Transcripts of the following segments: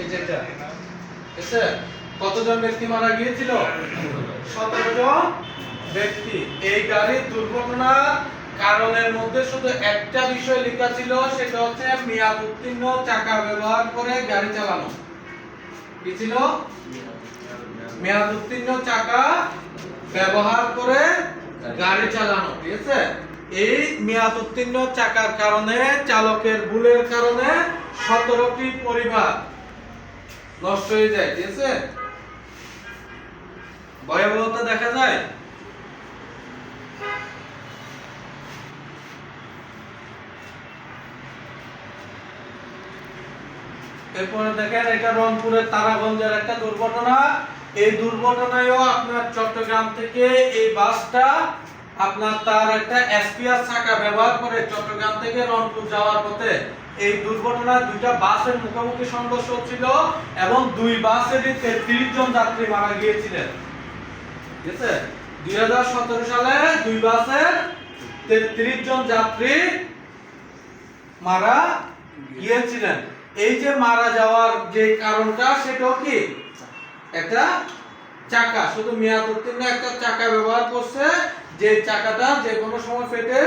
এই আছে কতজন ব্যক্তি মারা গিয়েছিল? সতেরো জন ব্যক্তি। এই গাড়ির দুর্ঘটনার কারণের মধ্যে শুধু একটা বিষয় লেখা ছিল, সেটা হচ্ছে মেয়াদ উত্তীর্ণ চাকা ব্যবহার করে গাড়ি চালানো। কি ছিল? মেয়াদ উত্তীর্ণ চাকা ব্যবহার করে গাড়ি চালানো, ঠিক আছে? এই মেয়াদ উত্তীর্ণ চাকার কারণে, চালকের ভুলের কারণে সতেরোটি পরিবার নষ্ট হয়ে যায়, ঠিক আছে? ভয়াবহতা দেখা যায়? এরপরে দেখেন, এটা রংপুরের তারাগঞ্জের একটা দুর্ঘটনা। এই দুর্ঘটনায়ও আপনার চট্টগ্রাম থেকে এই বাসটা আপনার তার একটা এসপিআর চাকা ব্যবহার করে চট্টগ্রাম থেকে রংপুর যাওয়ার পথে এই দুর্ঘটনায় দুইটা বাসের মুখোমুখি সংঘর্ষ ছিল এবং দুই বাসেরই তেত্রিশ জন যাত্রী মারা গিয়েছিলেন। ঠিক আছে? দুই হাজার সতেরো সালে দুই বাসের তেত্রিশ জন যাত্রী মারা গিয়েছিলেন। এই যে মারা যাওয়ার যে কারণটা, সেটাও কি? একটা চাকা। শুধু মেয়াদ উত্তীর্ণ একটা চাকা ব্যবহার করছে যে চাকাটা যে কোনো সময় ফেটে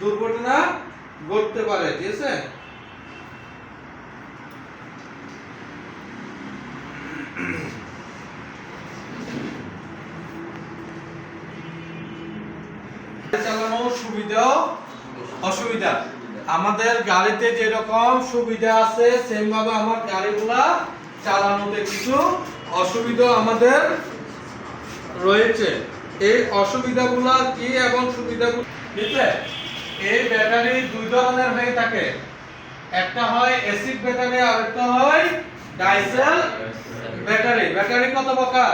দুর্ঘটনা ঘটতে পারে, ঠিক আছে? চালানোর সুবিধাও অসুবিধা। আমাদের গাড়িতে যেরকম সুবিধা আছে সেম ভাবে আমার গাড়িগুলা চালানোতে কিছু অসুবিধা আমাদের রয়েছে। এই অসুবিধাগুলো কি এবং সুবিধাগুলো? বুঝলে এই ব্যাটারি দুই ধরনের হয়ে থাকে। একটা হয় অ্যাসিড ব্যাটারি আর একটা হয় ডাইসেল ব্যাটারি। ব্যাটারি কত প্রকার?